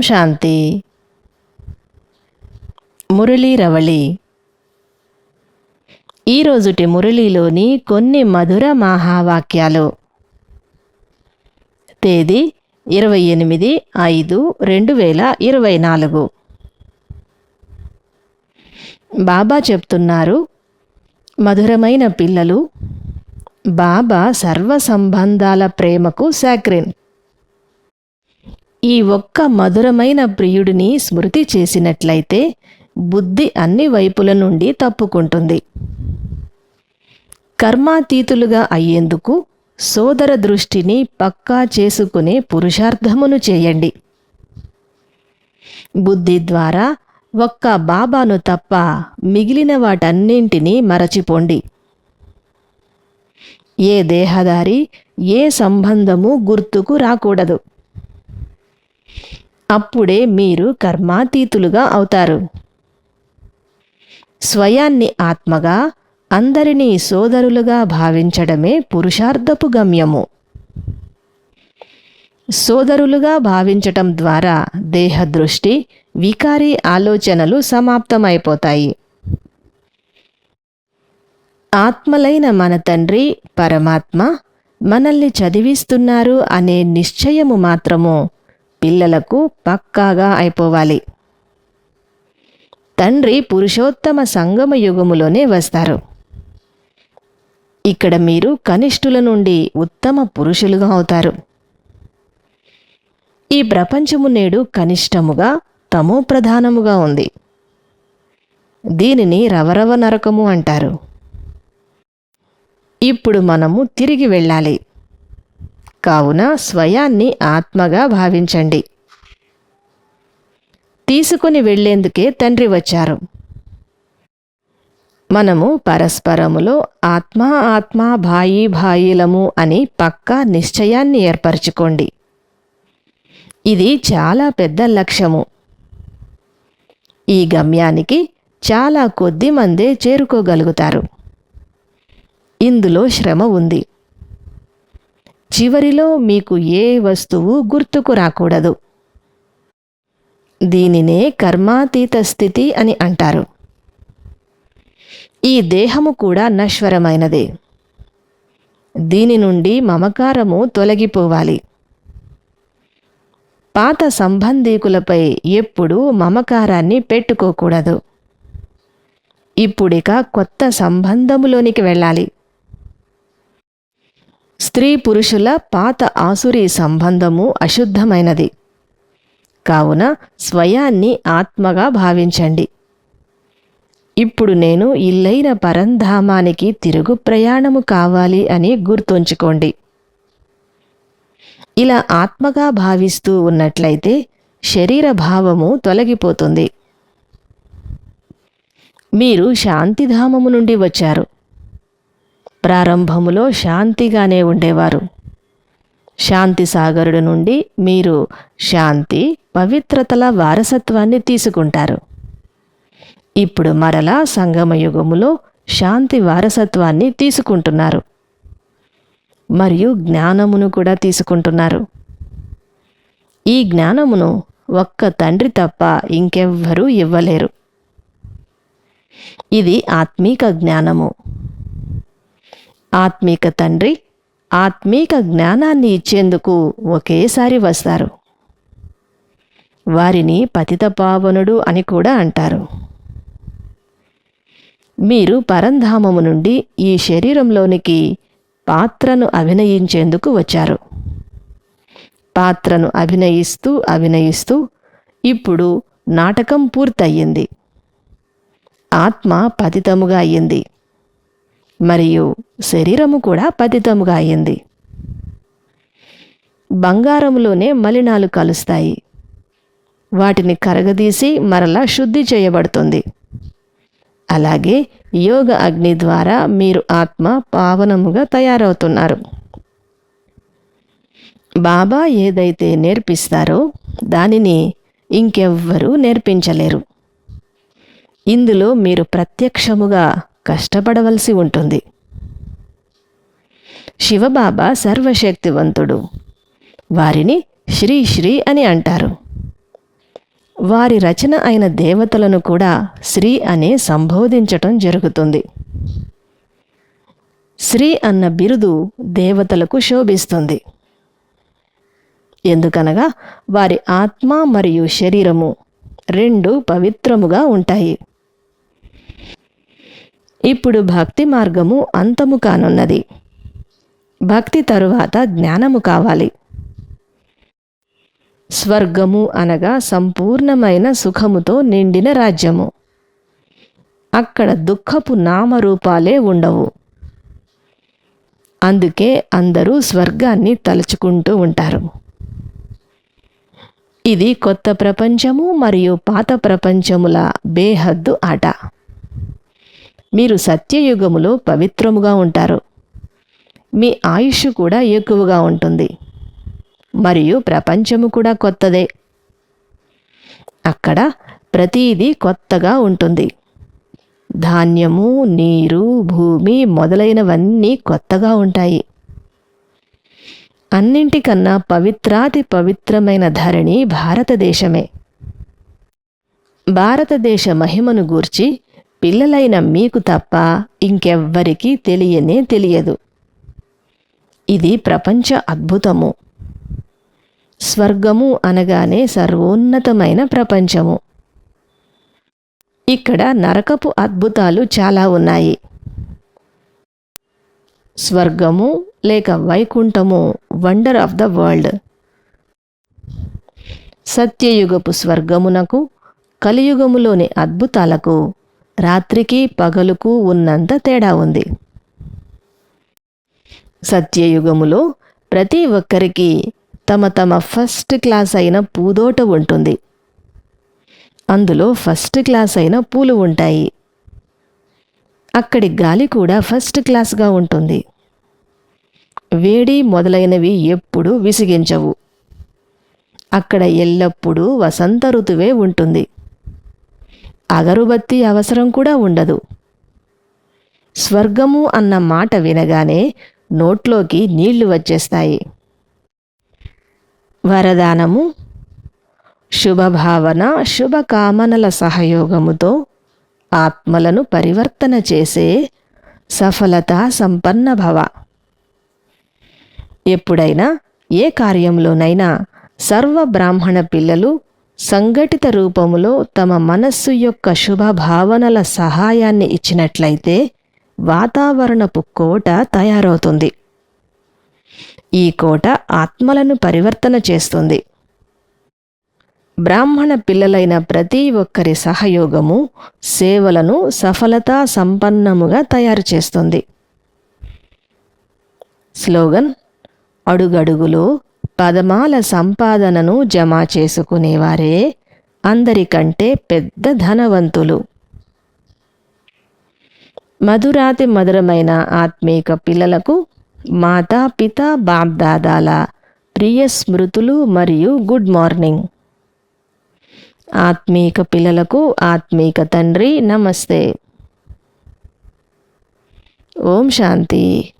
శాంతి. మురళీ రవళి. ఈరోజుటి మురళీలోని కొన్ని మధుర మహావాక్యాలు. తేదీ ఇరవై ఎనిమిది ఐదు రెండు వేల ఇరవై నాలుగు. బాబా చెప్తున్నారు మధురమైన పిల్లలు బాబా సర్వ సంబంధాల ప్రేమకు సాక్రిన్ ఈ ఒక్క మధురమైన ప్రియుడిని స్మృతి చేసినట్లయితే బుద్ధి అన్ని వైపుల నుండి తప్పుకుంటుంది. కర్మాతీతులుగా అయ్యేందుకు సోదర దృష్టిని పక్కా చేసుకునే పురుషార్థమును చేయండి. బుద్ధి ద్వారా ఒక్క బాబాను తప్ప మిగిలిన వాటన్నింటినీ మరచిపోండి. ఏ దేహదారి ఏ సంబంధము గుర్తుకు రాకూడదు. అప్పుడే మీరు కర్మాతీతులుగా అవుతారు. స్వయాన్ని ఆత్మగా అందరినీ సోదరులుగా భావించడమే పురుషార్థపు గమ్యము. సోదరులుగా భావించటం ద్వారా దేహదృష్టి వికారీ ఆలోచనలు సమాప్తమైపోతాయి. ఆత్మలైన మన తండ్రి పరమాత్మ మనల్ని చదివిస్తున్నారు అనే నిశ్చయము మాత్రము పిల్లలకు పక్కాగా అయిపోవాలి. తండ్రి పురుషోత్తమ సంగమ యుగములోనే వస్తారు. ఇక్కడ మీరు కనిష్ఠుల నుండి ఉత్తమ పురుషులుగా అవుతారు. ఈ ప్రపంచము నేడు కనిష్టముగా తమో ప్రధానముగా ఉంది. దీనిని రవరవ నరకము అంటారు. ఇప్పుడు మనము తిరిగి వెళ్ళాలి. కావున స్వయాన్ని ఆత్మగా భావించండి. తీసుకుని వెళ్ళేందుకే తండ్రి వచ్చారు. మనము పరస్పరములో ఆత్మ ఆత్మ భాయి భాయిలము అని పక్కా నిశ్చయాన్ని ఏర్పరచుకోండి. ఇది చాలా పెద్ద లక్ష్యము. ఈ గమ్యానికి చాలా కొద్ది మందే చేరుకోగలుగుతారు. ఇందులో శ్రమ ఉంది. చివరిలో మీకు ఏ వస్తువు గుర్తుకు రాకూడదు. దీనినే కర్మాతీత స్థితి అని అంటారు. ఈ దేహము కూడా నశ్వరమైనదే. దీని నుండి మమకారము తొలగిపోవాలి. పాత సంబంధీకులపై ఎప్పుడూ మమకారాన్ని పెట్టుకోకూడదు. ఇప్పుడిక కొత్త సంబంధములోనికి వెళ్ళాలి. స్త్రీ పురుషుల పాత ఆసురీ సంబంధము అశుద్ధమైనది. కావున స్వయాన్ని ఆత్మగా భావించండి. ఇప్పుడు నేను ఇల్లైన పరంధామానికి తిరుగు ప్రయాణము కావాలి అని గుర్తుంచుకోండి. ఇలా ఆత్మగా భావిస్తూ ఉన్నట్లయితే శరీర భావము తొలగిపోతుంది. మీరు శాంతిధామము నుండి వచ్చారు. ప్రారంభములో శాంతిగానే ఉండేవారు. శాంతి సాగరుడు నుండి మీరు శాంతి పవిత్రతల వారసత్వాన్ని తీసుకుంటారు. ఇప్పుడు మరలా సంగమయుగములో శాంతి వారసత్వాన్ని తీసుకుంటున్నారు. మరియు జ్ఞానమును కూడా తీసుకుంటున్నారు. ఈ జ్ఞానమును ఒక్క తండ్రి తప్ప ఇంకెవ్వరూ ఇవ్వలేరు. ఇది ఆత్మీక జ్ఞానము. ఆత్మీక తండ్రి ఆత్మీక జ్ఞానాన్ని ఇచ్చేందుకు ఒకేసారి వస్తారు. వారిని పతితపావనుడు అని కూడా అంటారు. మీరు పరంధామము నుండి ఈ శరీరంలోనికి పాత్రను అభినయించేందుకు వచ్చారు. పాత్రను అభినయిస్తూ అభినయిస్తూ ఇప్పుడు నాటకం పూర్తయింది. ఆత్మ పతితముగా అయ్యింది మరియు శరీరము కూడా పతితముగా అయింది. బంగారములోనే మలినాలు కలుస్తాయి. వాటిని కరగదీసి మరలా శుద్ధి చేయబడుతుంది. అలాగే యోగ అగ్ని ద్వారా మీరు ఆత్మ పావనముగా తయారవుతున్నారు. బాబా ఏదైతే నేర్పిస్తారో దానిని ఇంకెవ్వరూ నేర్పించలేరు. ఇందులో మీరు ప్రత్యక్షముగా కష్టపడవలసి ఉంటుంది. శివబాబా సర్వశక్తివంతుడు. వారిని శ్రీ శ్రీ అని అంటారు. వారి రచన అయిన దేవతలను కూడా శ్రీ అని సంబోధించటం జరుగుతుంది. శ్రీ అన్న బిరుదు దేవతలకు శోభిస్తుంది. ఎందుకనగా వారి ఆత్మ మరియు శరీరము రెండు పవిత్రముగా ఉంటాయి. ఇప్పుడు భక్తి మార్గము అంతము కానున్నది. భక్తి తరువాత జ్ఞానము కావాలి. స్వర్గము అనగా సంపూర్ణమైన సుఖముతో నిండిన రాజ్యము. అక్కడ దుఃఖపు నామరూపాలే ఉండవు. అందుకే అందరూ స్వర్గాన్ని తలుచుకుంటూ ఉంటారు. ఇది కొత్త ప్రపంచము మరియు పాత ప్రపంచముల బేహద్దు ఆట. మీరు సత్యయుగములో పవిత్రముగా ఉంటారు. మీ ఆయుష్ కూడా ఎక్కువగా ఉంటుంది. మరియు ప్రపంచము కూడా కొత్తదే. అక్కడ ప్రతీది కొత్తగా ఉంటుంది. ధాన్యము నీరు భూమి మొదలైనవన్నీ కొత్తగా ఉంటాయి. అన్నింటికన్నా పవిత్రాతి పవిత్రమైన ధరణి భారతదేశమే. భారతదేశ మహిమను గూర్చి పిల్లలైన మీకు తప్ప ఇంకెవ్వరికీ తెలియనే తెలియదు. ఇది ప్రపంచ అద్భుతము. స్వర్గము అనగానే సర్వోన్నతమైన ప్రపంచము. ఇక్కడ నరకపు అద్భుతాలు చాలా ఉన్నాయి. స్వర్గము లేక వైకుంఠము వండర్ ఆఫ్ ద వరల్డ్. సత్యయుగపు స్వర్గమునకు కలియుగములోని అద్భుతాలకు రాత్రికి పగలుకు ఉన్నంత తేడా ఉంది. సత్యయుగములో ప్రతి ఒక్కరికి తమ తమ ఫస్ట్ క్లాస్ అయిన పూదోట ఉంటుంది. అందులో ఫస్ట్ క్లాస్ అయిన పూలు ఉంటాయి. అక్కడి గాలి కూడా ఫస్ట్ క్లాస్గా ఉంటుంది. వేడి మొదలైనవి ఎప్పుడూ విసిగించవు. అక్కడ ఎల్లప్పుడూ వసంత ఋతువే ఉంటుంది. అగరుబత్తి అవసరం కూడా ఉండదు. స్వర్గము అన్న మాట వినగానే నోట్లోకి నీళ్ళు వచ్చేస్తాయి. వరదానము శుభభావన శుభకామనల సహయోగముతో ఆత్మలను పరివర్తన చేసే సఫలత సంపన్న భవ. ఎప్పుడైనా ఏ కార్యంలోనైనా సర్వ బ్రాహ్మణ పిల్లలు సంఘటిత రూపములో తమ మనస్సు యొక్క శుభభావనల సహాయాన్ని ఇచ్చినట్లయితే వాతావరణపు కోట తయారవుతుంది. ఈ కోట ఆత్మలను పరివర్తన చేస్తుంది. బ్రాహ్మణ పిల్లలైన ప్రతి ఒక్కరి సహయోగము సేవలను సఫలతా సంపన్నముగా తయారు చేస్తుంది. స్లోగన్ అడుగడుగులో పదమాల సంపాదనను జమ చేసుకునేవారే అందరికంటే పెద్ద ధనవంతులు. మధురాతి మధురమైన ఆత్మీక పిల్లలకు మాతా పిత బాబ్దాదాల ప్రియ స్మృతులు మరియు గుడ్ మార్నింగ్. ఆత్మీక పిల్లలకు ఆత్మీక తండ్రి నమస్తే. ఓం శాంతి.